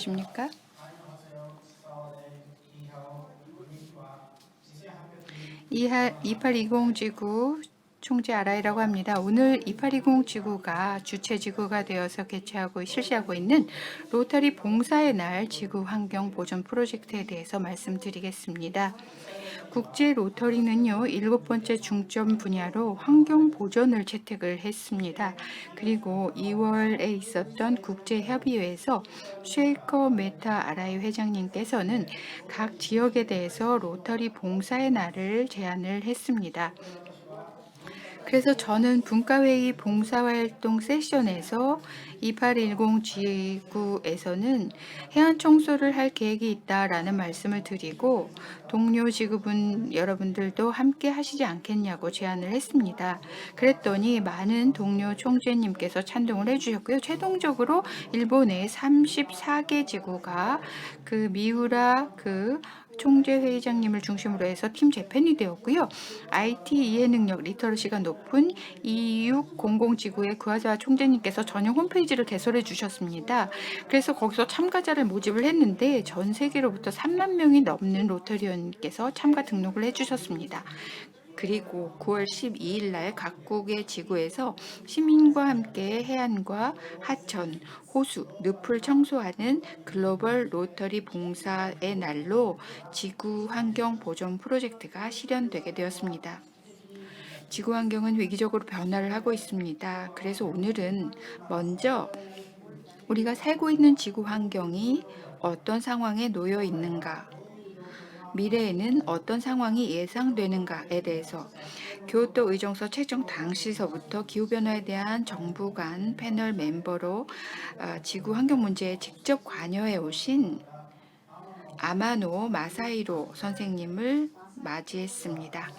안녕하십니까? 이하 2820 지구 총재 아라이라고 합니다. 오늘 2820 지구가 주최 지구가 되어서 개최하고 실시하고 있는 로터리 봉사의 날 지구 환경 보존 프로젝트에 대해서 말씀드리겠습니다. 국제 로터리는요, 일곱 번째 중점 분야로 환경 보존을 채택을 했습니다. 그리고 2월에 있었던 국제 협의회에서 쉐이커 메타 아라이 회장님께서는 각 지역에 대해서 로터리 봉사의 날을 제안을 했습니다. 그래서 저는 분과회의 봉사활동 세션에서 2810 지구에서는 해안 청소를 할 계획이 있다라는 말씀을 드리고 동료 지구분 여러분들도 함께 하시지 않겠냐고 제안을 했습니다. 그랬더니 많은 동료 총재님께서 찬동을 해주셨고요. 최종적으로 일본의 34개 지구가 그 미우라 그 총재 회장님을 중심으로 해서 팀 재팬이 되었고요. IT 이해 능력 리터러시가 높은 2600 지구의 구하자 총재님께서 전용 홈페이지를 개설해 주셨습니다. 그래서 거기서 참가자를 모집을 했는데 전 세계로부터 3만 명이 넘는 로터리언께서 참가 등록을 해 주셨습니다. 그리고 9월 12일 날 각국의 지구에서 시민과 함께 해안과 하천, 호수, 늪을 청소하는 글로벌 로터리 봉사의 날로 지구 환경 보존 프로젝트가 실현되게 되었습니다. 지구 환경은 위기적으로 변화를 하고 있습니다. 그래서 오늘은 먼저 우리가 살고 있는 지구 환경이 어떤 상황에 놓여 있는가, 미래에는 어떤 상황이 예상되는가에 대해서 교토 의정서 채정 당시서부터 기후변화에 대한 정부 간 패널 멤버로 어, 지구 환경 문제에 직접 관여해 오신 아마노 마사이로 선생님을 맞이했습니다.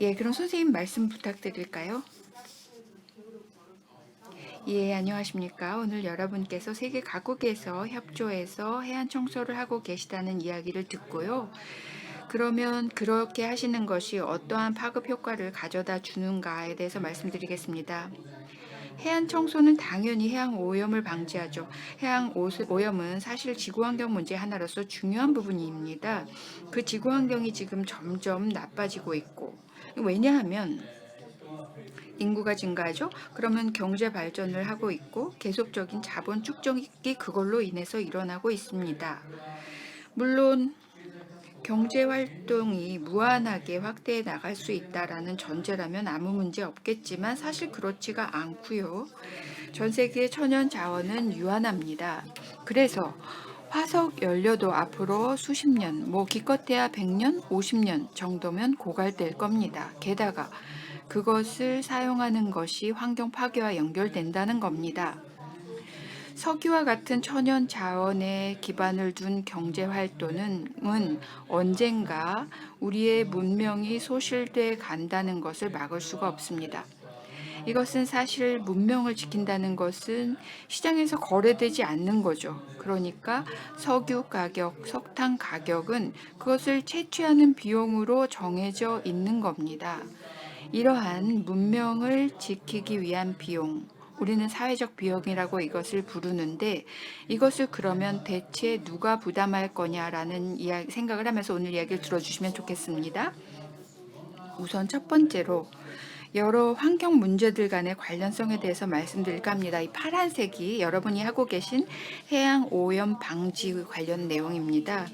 예, 그럼 선생님 말씀 부탁드릴까요? 예, 안녕하십니까. 오늘 여러분께서 세계 각국에서 협조해서 해안 청소를 하고 계시다는 이야기를 듣고요. 그러면 그렇게 하시는 것이 어떠한 파급 효과를 가져다 주는가에 대해서 말씀드리겠습니다. 해안 청소는 당연히 해양 오염을 방지하죠. 해양 오염은 사실 지구 환경 문제 하나로서 중요한 부분입니다. 그 지구 환경이 지금 점점 나빠지고 있고 왜냐하면 인구가 증가하죠. 그러면 경제 발전을 하고 있고 계속적인 자본 축적이 그걸로 인해서 일어나고 있습니다. 물론 경제 활동이 무한하게 확대해 나갈 수 있다라는 전제라면 아무 문제 없겠지만 사실 그렇지가 않고요. 전 세계 천연 자원은 유한합니다. 그래서 화석 연료도 앞으로 수십 년, 뭐 기껏해야 100년, 50년 정도면 고갈될 겁니다. 게다가 그것을 사용하는 것이 환경 파괴와 연결된다는 겁니다. 석유와 같은 천연 자원에 기반을 둔 경제 활동은 언젠가 우리의 문명이 소실돼 간다는 것을 막을 수가 없습니다. 이것은 사실 문명을 지킨다는 것은 시장에서 거래되지 않는 거죠. 그러니까 석유 가격, 석탄 가격은 그것을 채취하는 비용으로 정해져 있는 겁니다. 이러한 문명을 지키기 위한 비용, 우리는 사회적 비용이라고 이것을 부르는데 이것을 그러면 대체 누가 부담할 거냐라는 생각을 하면서 오늘 이야기를 들어주시면 좋겠습니다. 우선 첫 번째로 여러 환경 문제들 간의 관련성에 대해서 말씀드릴까 합니다. 이 파란색이 여러분이 하고 계신 해양 오염 방지 관련 내용입니다.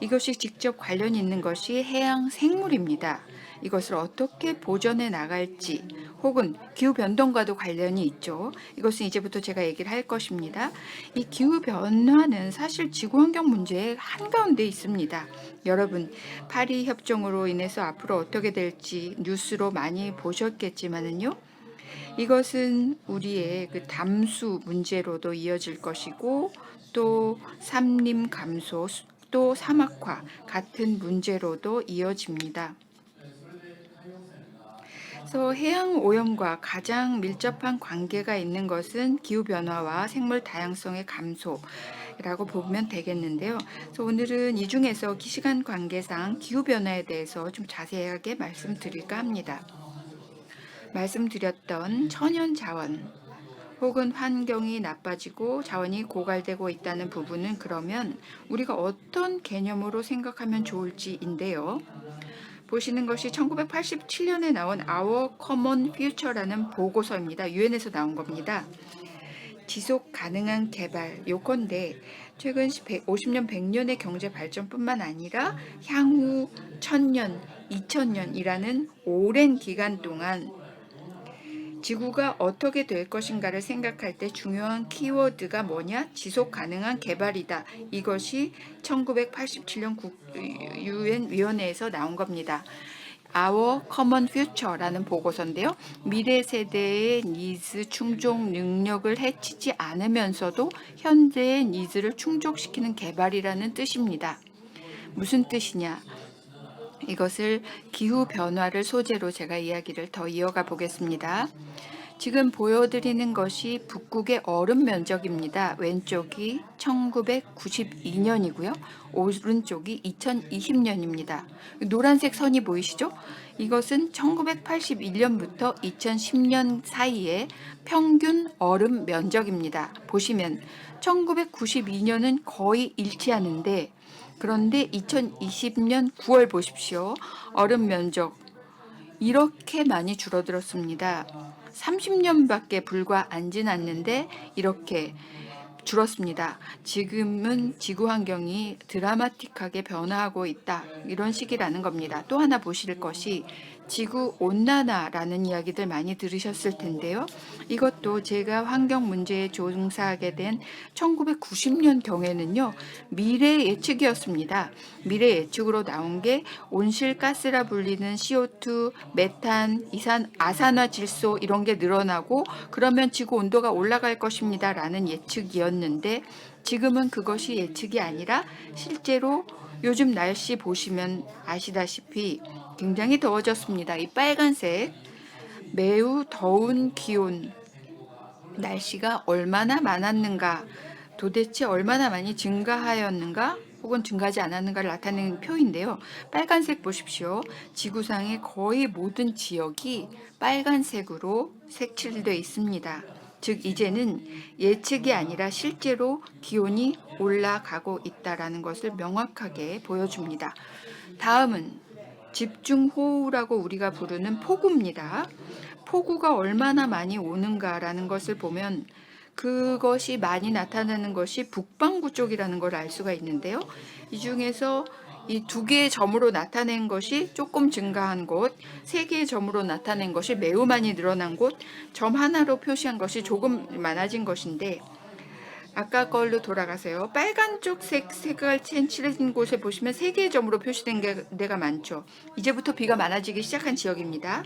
이것이 직접 관련 있는 것이 해양 생물입니다. 이것을 어떻게 보존해 나갈지 혹은 기후 변동과도 관련이 있죠. 이것은 이제부터 제가 얘기를 할 것입니다. 이 기후 변화는 사실 지구 환경 문제의 한가운데 있습니다. 여러분, 파리 협정으로 인해서 앞으로 어떻게 될지 뉴스로 많이 보셨겠지만은요. 이것은 우리의 그 담수 문제로도 이어질 것이고 또 산림 감소 또 사막화 같은 문제로도 이어집니다. 그래서 해양 오염과 가장 밀접한 관계가 있는 것은 기후 변화와 생물 다양성의 감소 라고 보면 되겠는데요. 그래서 오늘은 이 중에서 시간 관계상 기후 변화에 대해서 좀 자세하게 말씀드릴까 합니다. 말씀드렸던 천연 자원 혹은 환경이 나빠지고 자원이 고갈되고 있다는 부분은 그러면 우리가 어떤 개념으로 생각하면 좋을지인데요. 보시는 것이 1987년에 나온 Our Common Future라는 보고서입니다. 유엔에서 나온 겁니다. 지속 가능한 개발 요건데 최근 50년 100년의 경제 발전뿐만 아니라 향후 1000년 2000년이라는 오랜 기간 동안 지구가 어떻게 될 것인가를 생각할 때 중요한 키워드가 뭐냐? 지속 가능한 개발이다. 이것이 1987년 유엔 위원회에서 나온 겁니다. Our Common Future라는 보고서인데요. 미래 세대의 니즈 충족 능력을 해치지 않으면서도 현재의 니즈를 충족시키는 개발이라는 뜻입니다. 무슨 뜻이냐? 이것을 기후 변화를 소재로 제가 이야기를 더 이어가 보겠습니다. 지금 보여드리는 것이 북극의 얼음 면적입니다. 왼쪽이 1992년이고요. 오른쪽이 2020년입니다. 노란색 선이 보이시죠? 이것은 1981년부터 2010년 사이의 평균 얼음 면적입니다. 보시면 1992년은 거의 일치하는데 그런데 2020년 9월 보십시오. 얼음 면적 이렇게 많이 줄어들었습니다. 30년밖에 불과 안 지났는데 이렇게 줄었습니다. 지금은 지구 환경이 드라마틱하게 변화하고 있다. 이런 시기라는 겁니다. 또 하나 보실 것이 지구 온난화라는 이야기들 많이 들으셨을 텐데요. 이것도 제가 환경 문제에 종사하게 된 1990년 경에는요. 미래 예측이었습니다. 미래 예측으로 나온 게 온실가스라 불리는 CO2, 메탄, 이산, 아산화 질소 이런 게 늘어나고 그러면 지구 온도가 올라갈 것입니다라는 예측이었는데 지금은 그것이 예측이 아니라 실제로 요즘 날씨 보시면 아시다시피 굉장히 더워졌습니다. 이 빨간색 매우 더운 기온 날씨가 얼마나 많았는가 도대체 얼마나 많이 증가하였는가 혹은 증가하지 않았는가를 나타내는 표인데요. 빨간색 보십시오. 지구상의 거의 모든 지역이 빨간색으로 색칠되어 있습니다. 즉 이제는 예측이 아니라 실제로 기온이 올라가고 있다라는 것을 명확하게 보여줍니다. 다음은 집중호우라고 우리가 부르는 폭우입니다. 폭우가 얼마나 많이 오는가라는 것을 보면 그것이 많이 나타나는 것이 북반구 쪽이라는 걸 알 수가 있는데요. 이 중에서 이 두 개의 점으로 나타낸 것이 조금 증가한 곳, 세 개의 점으로 나타낸 것이 매우 많이 늘어난 곳, 점 하나로 표시한 것이 조금 많아진 것인데 아까 걸로 돌아가세요. 빨간 쪽 색 색깔 칠해진 곳에 보시면 세 개의 점으로 표시된 게 데가 많죠. 이제부터 비가 많아지기 시작한 지역입니다.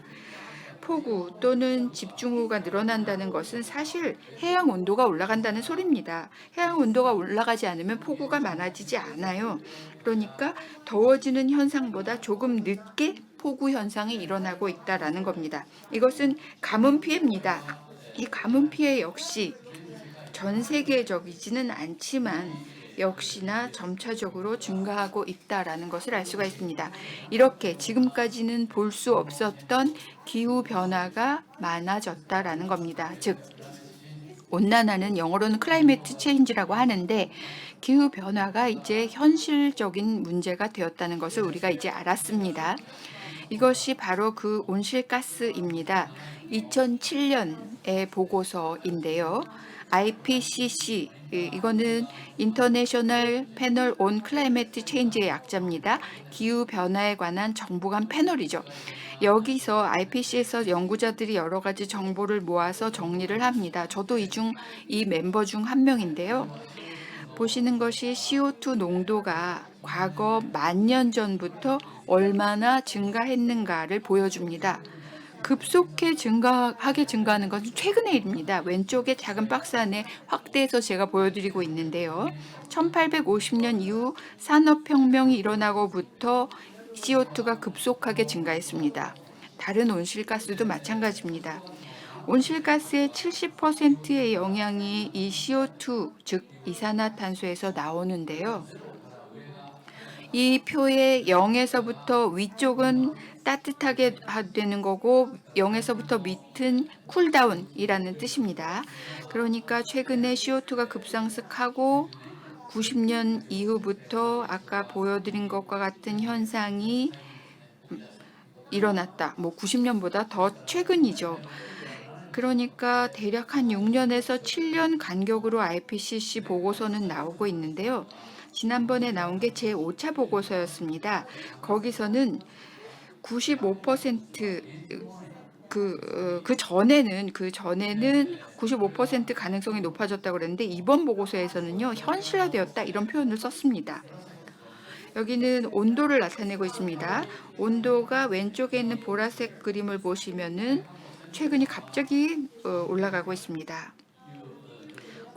폭우 또는 집중호우가 늘어난다는 것은 사실 해양 온도가 올라간다는 소리입니다. 해양 온도가 올라가지 않으면 폭우가 많아지지 않아요. 그러니까 더워지는 현상보다 조금 늦게 폭우 현상이 일어나고 있다라는 겁니다. 이것은 가뭄 피해입니다. 이 가뭄 피해 역시 전 세계적이지는 않지만 역시나 점차적으로 증가하고 있다라는 것을 알 수가 있습니다. 이렇게 지금까지는 볼 수 없었던 기후 변화가 많아졌다라는 겁니다. 즉 온난화는 영어로는 클라이메트 체인지라고 하는데 기후 변화가 이제 현실적인 문제가 되었다는 것을 우리가 이제 알았습니다. 이것이 바로 그 온실가스입니다. 2007년의 보고서인데요. IPCC 이거는 인터내셔널 패널 온 클라이메트 체인지의 약자입니다. 기후 변화에 관한 정부 간 패널이죠. 여기서 IPC에서 연구자들이 여러 가지 정보를 모아서 정리를 합니다. 저도 이 중 이 멤버 중 한 명인데요. 보시는 것이 CO2 농도가 과거 만 년 전부터 얼마나 증가했는가를 보여줍니다. 급속히 증가하게 증가하는 것은 최근의 일입니다. 왼쪽에 작은 박스 안에 확대해서 제가 보여드리고 있는데요. 1850년 이후 산업혁명이 일어나고부터 CO2가 급속하게 증가했습니다. 다른 온실가스도 마찬가지입니다. 온실가스의 70%의 영향이 이 CO2, 즉 이산화탄소에서 나오는데요. 이 표의 0에서부터 위쪽은 따뜻하게 하- 되는 거고 0에서부터 밑은 쿨다운이라는 뜻입니다. 그러니까 최근에 CO2가 급상승하고 90년 이후부터 아까 보여드린 것과 같은 현상이 일어났다. 뭐 90년보다 더 최근이죠. 그러니까 대략 한 6년에서 7년 간격으로 IPCC 보고서는 나오고 있는데요. 지난번에 나온 게 제 5차 보고서였습니다. 거기서는 95%, 그, 어, 그 전에는, 그 전에는 95% 가능성이 높아졌다고 그랬는데, 이번 보고서에서는요, 현실화되었다, 이런 표현을 썼습니다. 여기는 온도를 나타내고 있습니다. 온도가 왼쪽에 있는 보라색 그림을 보시면은 최근에 갑자기 어, 올라가고 있습니다.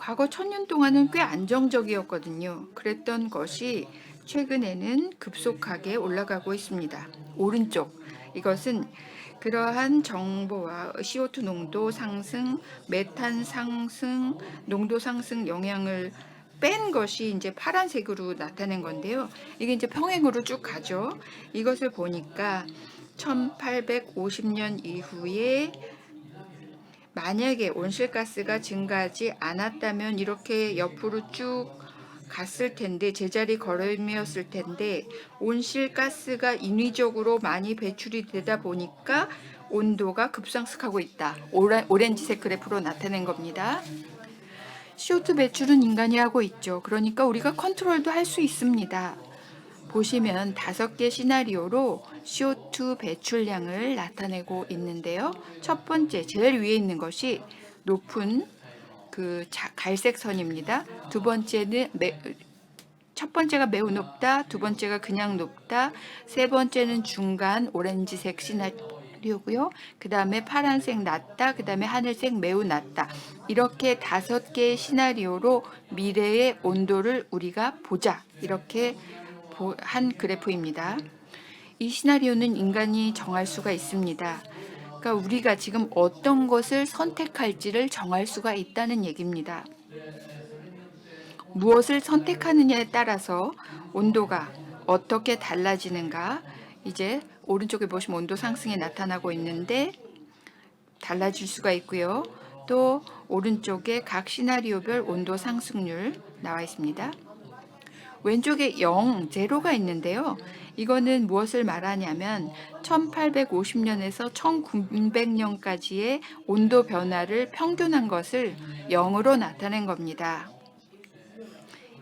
과거 천년 동안은 꽤 안정적이었거든요. 그랬던 것이 최근에는 급속하게 올라가고 있습니다. 오른쪽 이것은 그러한 정보와 CO2 농도 상승, 메탄 상승, 농도 상승 영향을 뺀 것이 이제 파란색으로 나타낸 건데요. 이게 이제 평행으로 쭉 가죠. 이것을 보니까 1850년 이후에 만약에 온실가스가 증가하지 않았다면 이렇게 옆으로 쭉 갔을 텐데 제자리 걸음이었을 텐데 온실가스가 인위적으로 많이 배출이 되다 보니까 온도가 급상승하고 있다. 오렌지색 그래프로 나타낸 겁니다. CO2 배출은 인간이 하고 있죠. 그러니까 우리가 컨트롤도 할 수 있습니다. 보시면 다섯 개 시나리오로 CO2 배출량을 나타내고 있는데요. 첫 번째, 제일 위에 있는 것이 높은 그 자- 갈색 선입니다. 두 번째는 매, 첫 번째가 매우 높다, 두 번째가 그냥 높다, 세 번째는 중간 오렌지색 시나리오고요. 그 다음에 파란색 낮다, 그 다음에 하늘색 매우 낮다. 이렇게 다섯 개의 시나리오로 미래의 온도를 우리가 보자. 이렇게 보- 한 그래프입니다. 이 시나리오는 인간이 정할 수가 있습니다. 그러니까 우리가 지금 어떤 것을 선택할지를 정할 수가 있다는 얘기입니다. 무엇을 선택하느냐에 따라서 온도가 어떻게 달라지는가 이제 오른쪽에 보시면 온도 상승이 나타나고 있는데 달라질 수가 있고요. 또 오른쪽에 각 시나리오별 온도 상승률 나와 있습니다. 왼쪽에 0, 제로가 있는데요. 이거는 무엇을 말하냐면 1850년에서 1900년까지의 온도 변화를 평균한 것을 0으로 나타낸 겁니다.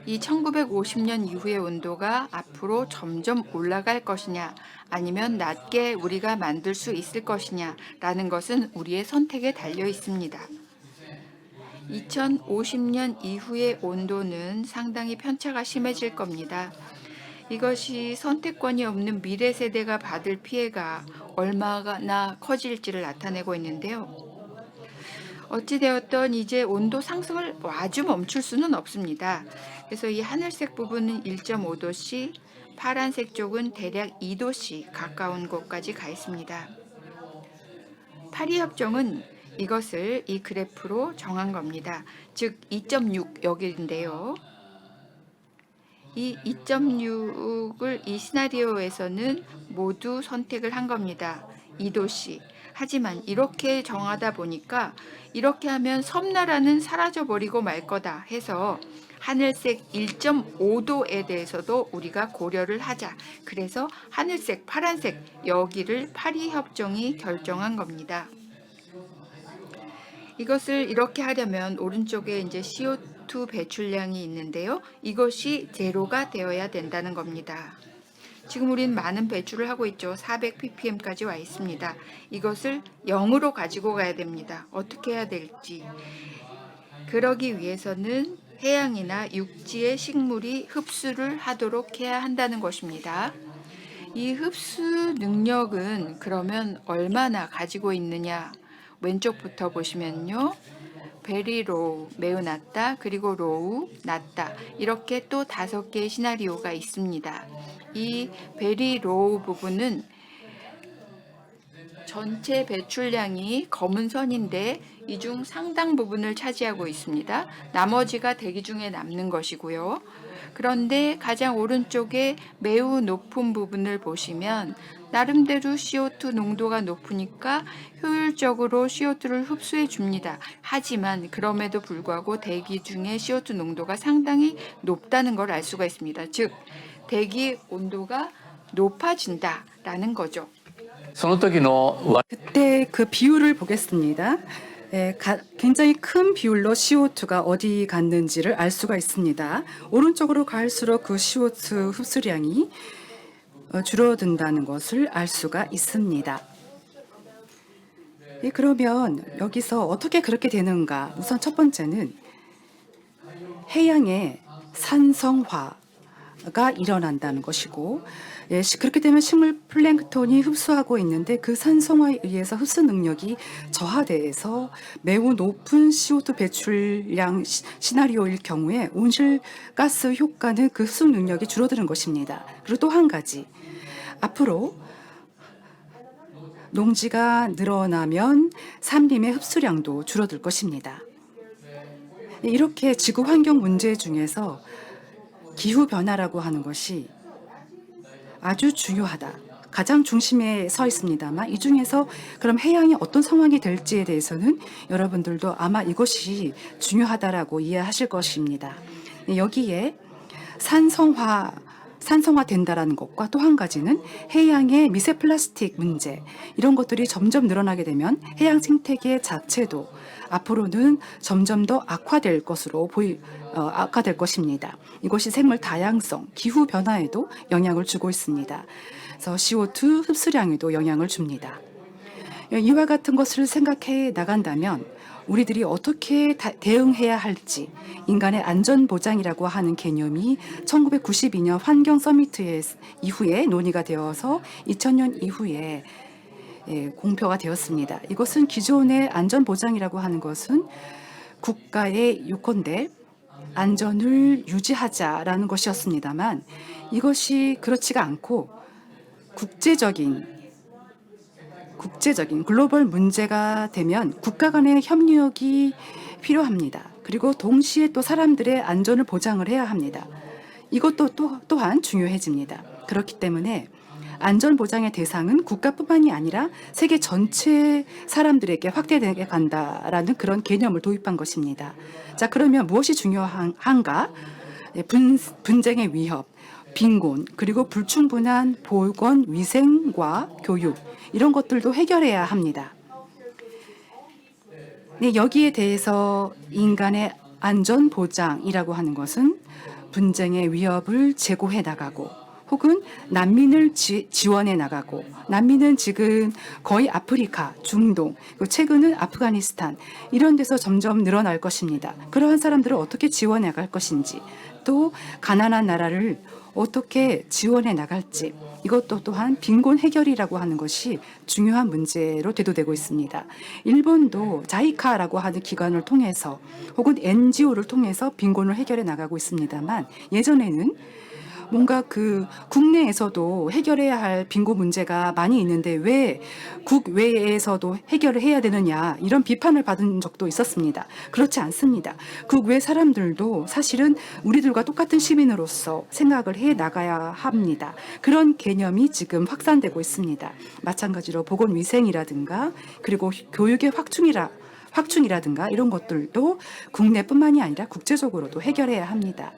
이 1950년 이후의 온도가 앞으로 점점 올라갈 것이냐 아니면 낮게 우리가 만들 수 있을 것이냐 라는 것은 우리의 선택에 달려 있습니다. 2050년 이후의 온도는 상당히 편차가 심해질 겁니다. 이것이 선택권이 없는 미래 세대가 받을 피해가 얼마나 커질지를 나타내고 있는데요. 어찌되었던 이제 온도 상승을 아주 멈출 수는 없습니다. 그래서 이 하늘색 부분은 1.5도씨, 파란색 쪽은 대략 2도씨 가까운 곳까지 가 있습니다. 파리 협정은 이것을 이 그래프로 정한 겁니다. 즉 2.6 여기인데요. 이 2.6을 이 시나리오에서는 모두 선택을 한 겁니다. 2도씨. 하지만 이렇게 정하다 보니까 이렇게 하면 섬나라는 사라져 버리고 말 거다 해서 하늘색 1.5도에 대해서도 우리가 고려를 하자. 그래서 하늘색, 파란색 여기를 파리 협정이 결정한 겁니다. 이것을 이렇게 하려면 오른쪽에 이제 CO2 배출량이 있는데요. 이것이 제로가 되어야 된다는 겁니다. 지금 우리는 많은 배출을 하고 있죠. 400 ppm까지 와 있습니다. 이것을 0으로 가지고 가야 됩니다. 어떻게 해야 될지. 그러기 위해서는 해양이나 육지의 식물이 흡수를 하도록 해야 한다는 것입니다. 이 흡수 능력은 그러면 얼마나 가지고 있느냐? 왼쪽부터 보시면요. 베리 로우 매우 낮다 그리고 로우 낮다 이렇게 또 다섯 개의 시나리오가 있습니다. 이 베리 로우 부분은 전체 배출량이 검은 선인데 이 중 상당 부분을 차지하고 있습니다. 나머지가 대기 중에 남는 것이고요. 그런데 가장 오른쪽에 매우 높은 부분을 보시면 나름대로 CO2 농도가 높으니까 효율적으로 CO2를 흡수해 줍니다. 하지만 그럼에도 불구하고 대기 중에 CO2 농도가 상당히 높다는 걸 알 수가 있습니다. 즉 대기 온도가 높아진다라는 거죠. 그때 그 비율을 보겠습니다. 예, 가, 굉장히 큰 비율로 CO2가 어디 갔는지를 알 수가 있습니다. 오른쪽으로 갈수록 그 CO2 흡수량이 줄어든다는 것을 알 수가 있습니다. 예, 그러면 여기서 어떻게 그렇게 되는가? 우선 첫 번째는 해양의 산성화가 일어난다는 것이고 예, 시- 그렇게 되면 식물 플랭크톤이 흡수하고 있는데 그 산성화에 의해서 흡수 능력이 저하돼서 매우 높은 CO2 배출량 시- 시나리오일 경우에 온실가스 효과는 그 흡수 능력이 줄어드는 것입니다. 그리고 또 한 가지 앞으로 농지가 늘어나면 산림의 흡수량도 줄어들 것입니다. 이렇게 지구 환경 문제 중에서 기후 변화라고 하는 것이 아주 중요하다. 가장 중심에 서 있습니다만 이 중에서 그럼 해양이 어떤 상황이 될지에 대해서는 여러분들도 아마 이것이 중요하다라고 이해하실 것입니다. 여기에 산성화 산성화 된다라는 것과 또 한 가지는 해양의 미세 플라스틱 문제 이런 것들이 점점 늘어나게 되면 해양 생태계 자체도 앞으로는 점점 더 악화될 것으로 보이 어, 악화될 것입니다. 이것이 생물 다양성, 기후 변화에도 영향을 주고 있습니다. 그래서 CO2 흡수량에도 영향을 줍니다. 이와 같은 것을 생각해 나간다면 우리들이 어떻게 다- 대응해야 할지 인간의 안전 보장이라고 하는 개념이 1992년 환경 서미트 이후에 논의가 되어서 2000년 이후에 예, 공표가 되었습니다. 이것은 기존의 안전 보장이라고 하는 것은 국가의 유건대 안전을 유지하자라는 것이었습니다만 이것이 그렇지가 않고 국제적인 국제적인 글로벌 문제가 되면 국가 간의 협력이 필요합니다. 그리고 동시에 또 사람들의 안전을 보장을 해야 합니다. 이것도 또, 또한 중요해집니다. 그렇기 때문에 안전 보장의 대상은 국가뿐만이 아니라 세계 전체 사람들에게 확대되게 간다라는 그런 개념을 도입한 것입니다. 자, 그러면 무엇이 중요한가? 예, 분, 분쟁의 위협, 빈곤, 그리고 불충분한 보건, 위생과 교육, 이런 것들도 해결해야 합니다. 네, 여기에 대해서 인간의 안전 보장이라고 하는 것은 분쟁의 위협을 제고해 나가고 혹은 난민을 지, 지원해 나가고 난민은 지금 거의 아프리카, 중동, 그리고 최근은 아프가니스탄 이런 데서 점점 늘어날 것입니다. 그러한 사람들을 어떻게 지원해 나갈 것인지 또 가난한 나라를 어떻게 지원해 나갈지 이것도 또한 빈곤 해결이라고 하는 것이 중요한 문제로 대두되고 있습니다. 일본도 자이카라고 하는 기관을 통해서 혹은 NGO를 통해서 빈곤을 해결해 나가고 있습니다만 예전에는 뭔가 그 국내에서도 해결해야 할 빈곤 문제가 많이 있는데 왜 국외에서도 해결을 해야 되느냐 이런 비판을 받은 적도 있었습니다. 그렇지 않습니다. 국외 사람들도 사실은 우리들과 똑같은 시민으로서 생각을 해 나가야 합니다. 그런 개념이 지금 확산되고 있습니다. 마찬가지로 보건 위생이라든가 그리고 교육의 확충이라 확충이라든가 이런 것들도 국내뿐만이 아니라 국제적으로도 해결해야 합니다.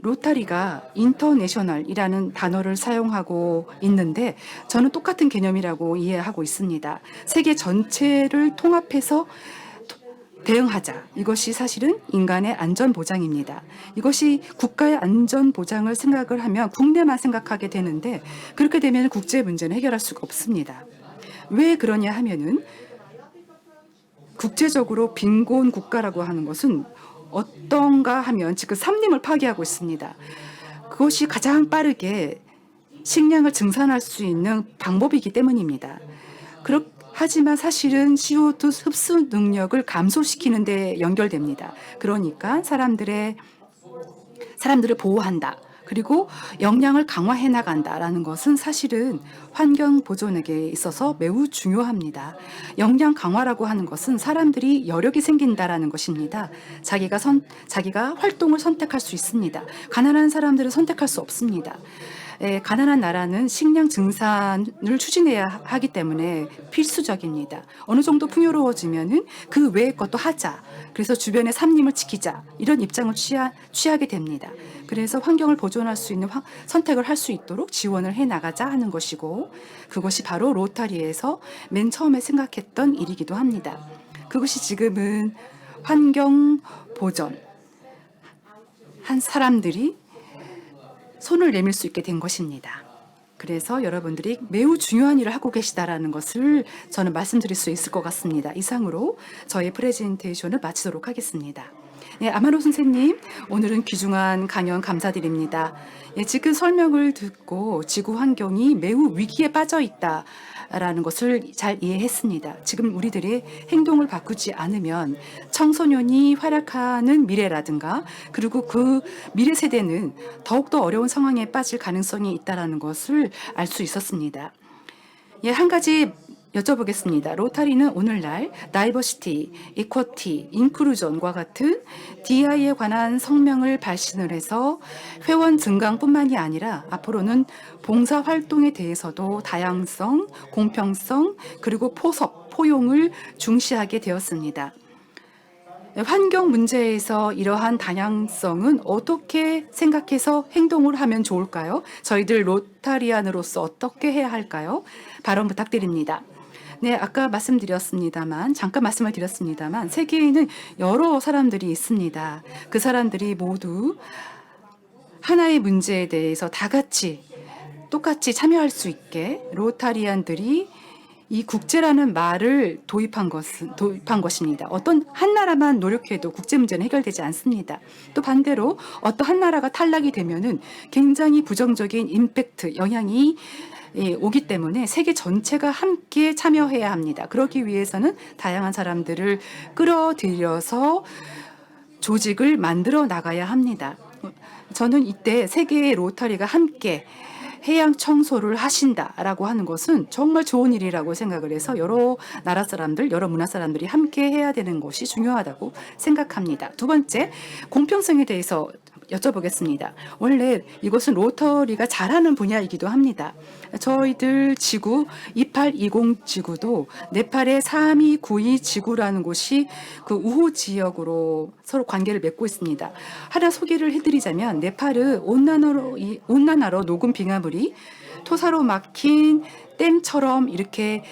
로타리가 인터내셔널이라는 단어를 사용하고 있는데 저는 똑같은 개념이라고 이해하고 있습니다. 세계 전체를 통합해서 대응하자. 이것이 사실은 인간의 안전 보장입니다. 이것이 국가의 안전 보장을 생각을 하면 국내만 생각하게 되는데 그렇게 되면 국제 문제는 해결할 수가 없습니다. 왜 그러냐 하면은 국제적으로 빈곤 국가라고 하는 것은 어떤가 하면 지금 삼림을 파괴하고 있습니다. 그것이 가장 빠르게 식량을 증산할 수 있는 방법이기 때문입니다. 그렇, 하지만 사실은 CO2 흡수 능력을 감소시키는 데 연결됩니다. 그러니까 사람들의 사람들을 보호한다. 그리고 역량을 강화해 나간다라는 것은 사실은 환경 보존에게 있어서 매우 중요합니다. 역량 강화라고 하는 것은 사람들이 여력이 생긴다라는 것입니다. 자기가 선 자기가 활동을 선택할 수 있습니다. 가난한 사람들은 선택할 수 없습니다. 에, 가난한 나라는 식량 증산을 추진해야 하기 때문에 필수적입니다. 어느 정도 풍요로워지면은 그 외의 것도 하자. 그래서 주변의 산림을 지키자. 이런 입장을 취하, 취하게 됩니다. 그래서 환경을 보존할 수 있는 화- 선택을 할 수 있도록 지원을 해 나가자 하는 것이고 그것이 바로 로타리에서 맨 처음에 생각했던 일이기도 합니다. 그것이 지금은 환경 보존 한 사람들이 손을 내밀 수 있게 된 것입니다. 그래서 여러분들이 매우 중요한 일을 하고 계시다라는 것을 저는 말씀드릴 수 있을 것 같습니다. 이상으로 저의 프레젠테이션을 마치도록 하겠습니다. 네, 아마노 선생님, 오늘은 귀중한 강연 감사드립니다. 예, 지금 설명을 듣고 지구 환경이 매우 위기에 빠져 있다. 라는 것을 잘 이해했습니다. 지금 우리들의 행동을 바꾸지 않으면 청소년이 활약하는 미래라든가 그리고 그 미래 세대는 더욱더 어려운 상황에 빠질 가능성이 있다라는 것을 알 수 있었습니다. 예, 한 가지 여쭤보겠습니다. 로타리는 오늘날 다이버시티, 이쿼티, 인클루전과 같은 DI에 관한 성명을 발신을 해서 회원 증강뿐만이 아니라 앞으로는 봉사 활동에 대해서도 다양성, 공평성, 그리고 포섭, 포용을 중시하게 되었습니다. 환경 문제에서 이러한 다양성은 어떻게 생각해서 행동을 하면 좋을까요? 저희들 로타리안으로서 어떻게 해야 할까요? 발언 부탁드립니다. 네, 아까 말씀드렸습니다만, 잠깐 말씀을 드렸습니다만, 세계에는 여러 사람들이 있습니다. 그 사람들이 모두 하나의 문제에 대해서 다 같이 똑같이 참여할 수 있게 로타리안들이 이 국제라는 말을 도입한 것은 도입한 것입니다. 어떤 한 나라만 노력해도 국제 문제는 해결되지 않습니다. 또 반대로 어떤 한 나라가 탈락이 되면은 굉장히 부정적인 임팩트 영향이 예, 오기 때문에 세계 전체가 함께 참여해야 합니다. 그러기 위해서는 다양한 사람들을 끌어들여서 조직을 만들어 나가야 합니다. 저는 이때 세계의 로타리가 함께 해양 청소를 하신다라고 하는 것은 정말 좋은 일이라고 생각을 해서 여러 나라 사람들, 여러 문화 사람들이 함께 해야 되는 것이 중요하다고 생각합니다. 두 번째, 공평성에 대해서 여쭤보겠습니다. 원래 이것은 로터리가 잘하는 분야이기도 합니다. 저희들 지구 2820 지구도 네팔의 3292 지구라는 곳이 그 우호 지역으로 서로 관계를 맺고 있습니다. 하나 소개를 해드리자면 네팔은 온난화로 이- 온난화로 녹은 빙하물이 토사로 막힌 댐처럼 이렇게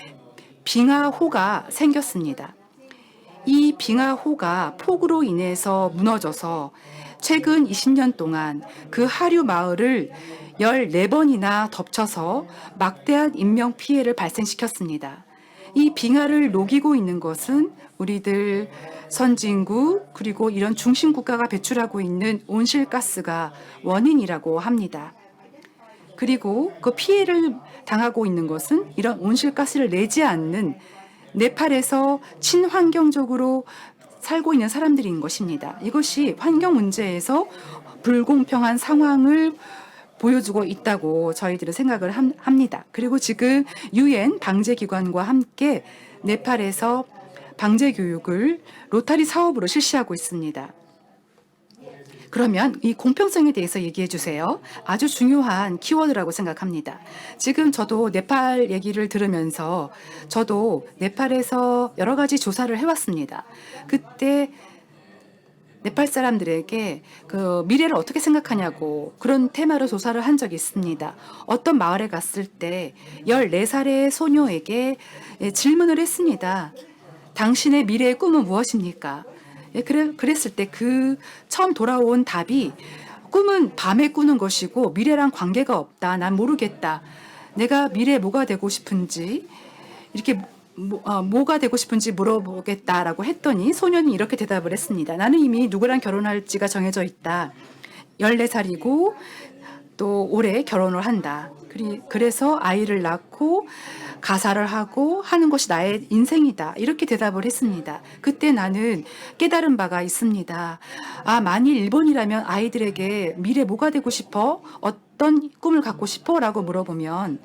빙하호가 생겼습니다. 이 빙하호가 폭우로 인해서 무너져서 최근 20년 동안 그 하류 마을을 14번이나 덮쳐서 막대한 인명 피해를 발생시켰습니다. 이 빙하를 녹이고 있는 것은 우리들 선진국 그리고 이런 중심 국가가 배출하고 있는 온실가스가 원인이라고 합니다. 그리고 그 피해를 당하고 있는 것은 이런 온실가스를 내지 않는 네팔에서 친환경적으로 살고 있는 사람들인 것입니다. 이것이 환경 문제에서 불공평한 상황을 보여주고 있다고 저희들은 생각을 함- 합니다. 그리고 지금 유엔 방제 기관과 함께 네팔에서 방제 교육을 로타리 사업으로 실시하고 있습니다. 그러면 이 공평성에 대해서 얘기해 주세요. 아주 중요한 키워드라고 생각합니다. 지금 저도 네팔 얘기를 들으면서 저도 네팔에서 여러 가지 조사를 해왔습니다. 그때 네팔 사람들에게 그 미래를 어떻게 생각하냐고 그런 테마로 조사를 한 적이 있습니다. 어떤 마을에 갔을 때 14살의 소녀에게 예, 질문을 했습니다. 당신의 미래의 꿈은 무엇입니까? 예, 그래, 그랬을 때 그 처음 돌아온 답이 꿈은 밤에 꾸는 것이고 미래랑 관계가 없다. 난 모르겠다. 내가 미래에 뭐가 되고 싶은지 이렇게 뭐, 어, 뭐가 되고 싶은지 물어보겠다라고 했더니 소년이 이렇게 대답을 했습니다. 나는 이미 누구랑 결혼할지가 정해져 있다. 14살이고 또 올해 결혼을 한다. 그래서 아이를 낳고 가사를 하고 하는 것이 나의 인생이다. 이렇게 대답을 했습니다. 그때 나는 깨달은 바가 있습니다. 아, 만일 일본이라면 아이들에게 미래 뭐가 되고 싶어? 어떤 꿈을 갖고 싶어? 라고 물어보면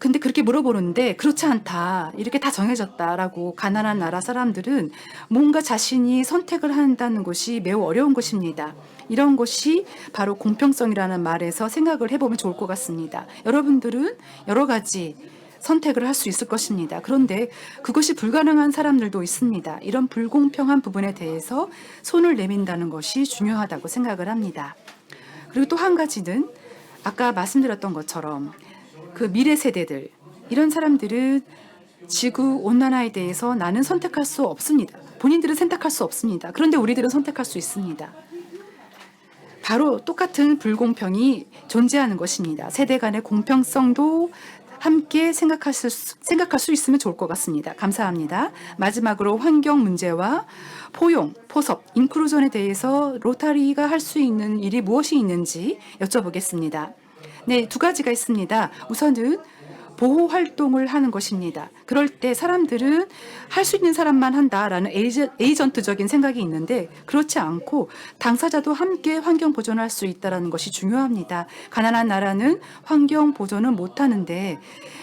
근데 그렇게 물어보는데 그렇지 않다. 이렇게 다 정해졌다라고 가난한 나라 사람들은 뭔가 자신이 선택을 한다는 것이 매우 어려운 것입니다. 이런 것이 바로 공평성이라는 말에서 생각을 해보면 좋을 것 같습니다. 여러분들은 여러 가지 선택을 할 수 있을 것입니다. 그런데 그것이 불가능한 사람들도 있습니다. 이런 불공평한 부분에 대해서 손을 내민다는 것이 중요하다고 생각을 합니다. 그리고 또 한 가지는 아까 말씀드렸던 것처럼 그 미래 세대들 이런 사람들은 지구 온난화에 대해서 나는 선택할 수 없습니다. 본인들은 선택할 수 없습니다. 그런데 우리들은 선택할 수 있습니다. 바로 똑같은 불공평이 존재하는 것입니다. 세대 간의 공평성도 함께 생각할 수, 생각할 수 있으면 좋을 것 같습니다. 감사합니다. 마지막으로 환경 문제와 포용, 포섭, 인클루전에 대해서 로타리가 할 수 있는 일이 무엇이 있는지 여쭤보겠습니다. 네, 두 가지가 있습니다. 우선은 보호 활동을 하는 것입니다. 그럴 때 사람들은 할 수 있는 사람만 한다라는 에이전트적인 생각이 있는데 그렇지 않고 당사자도 함께 환경 보존을 할수 있다라는 것이 중요합니다. 가난한 나라는 환경 보존을 못 하는데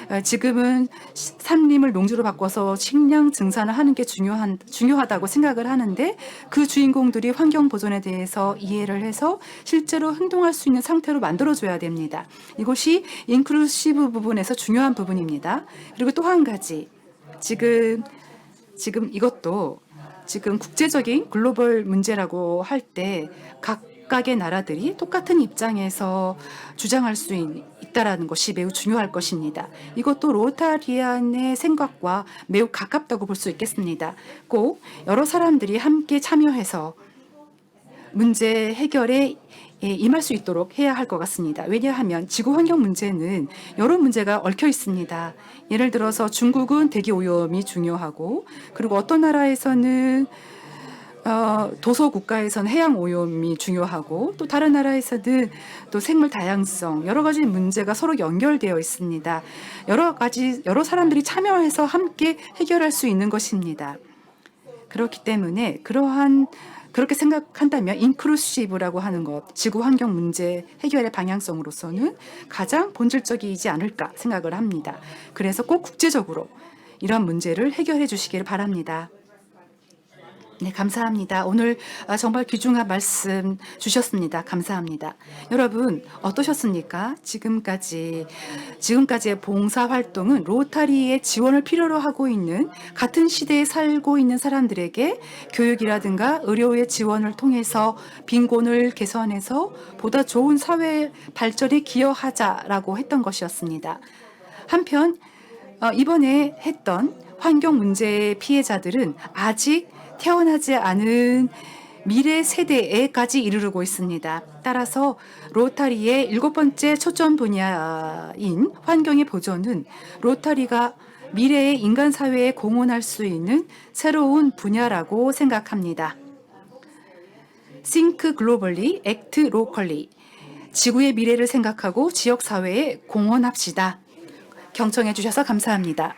어, 지금은 시- 산림을 농지로 바꿔서 식량 증산을 하는 게 중요한 중요하다고 생각을 하는데 그 주인공들이 환경 보존에 대해서 이해를 해서 실제로 행동할 수 있는 상태로 만들어 줘야 됩니다. 이것이 인클루시브 부분에서 중요한 부분입니다. 그리고 또 한 가지 지금 지금 이것도 지금 국제적인 글로벌 문제라고 할 때 각각의 나라들이 똑같은 입장에서 주장할 수 있- 있다라는 것이 매우 중요할 것입니다. 이것도 로타리안의 생각과 매우 가깝다고 볼 수 있겠습니다. 꼭 여러 사람들이 함께 참여해서 문제 해결에 예, 임할 수 있도록 해야 할 것 같습니다. 왜냐하면 지구 환경 문제는 여러 문제가 얽혀 있습니다. 예를 들어서 중국은 대기 오염이 중요하고 그리고 어떤 나라에서는 어, 도서 국가에서는 해양 오염이 중요하고 또 다른 나라에서는 또 생물 다양성 여러 가지 문제가 서로 연결되어 있습니다. 여러 가지 여러 사람들이 참여해서 함께 해결할 수 있는 것입니다. 그렇기 때문에 그러한 그렇게 생각한다면 인클루시브라고 하는 것, 지구 환경 문제 해결의 방향성으로서는 가장 본질적이지 않을까 생각을 합니다. 그래서 꼭 국제적으로 이런 문제를 해결해 주시기를 바랍니다. 네, 감사합니다. 오늘 아, 정말 귀중한 말씀 주셨습니다. 감사합니다. 여러분 어떠셨습니까? 지금까지 지금까지의 봉사 활동은 로타리의 지원을 필요로 하고 있는 같은 시대에 살고 있는 사람들에게 교육이라든가 의료의 지원을 통해서 빈곤을 개선해서 보다 좋은 사회 발전에 기여하자라고 했던 것이었습니다. 한편 어, 이번에 했던 환경 문제의 피해자들은 아직 태어나지 않은 미래 세대에까지 이르르고 있습니다. 따라서 로타리의 일곱 번째 초점 분야인 환경의 보존은 로타리가 미래의 인간 사회에 공헌할 수 있는 새로운 분야라고 생각합니다. Think globally, act locally. 지구의 미래를 생각하고 지역 사회에 공헌합시다. 경청해 주셔서 감사합니다.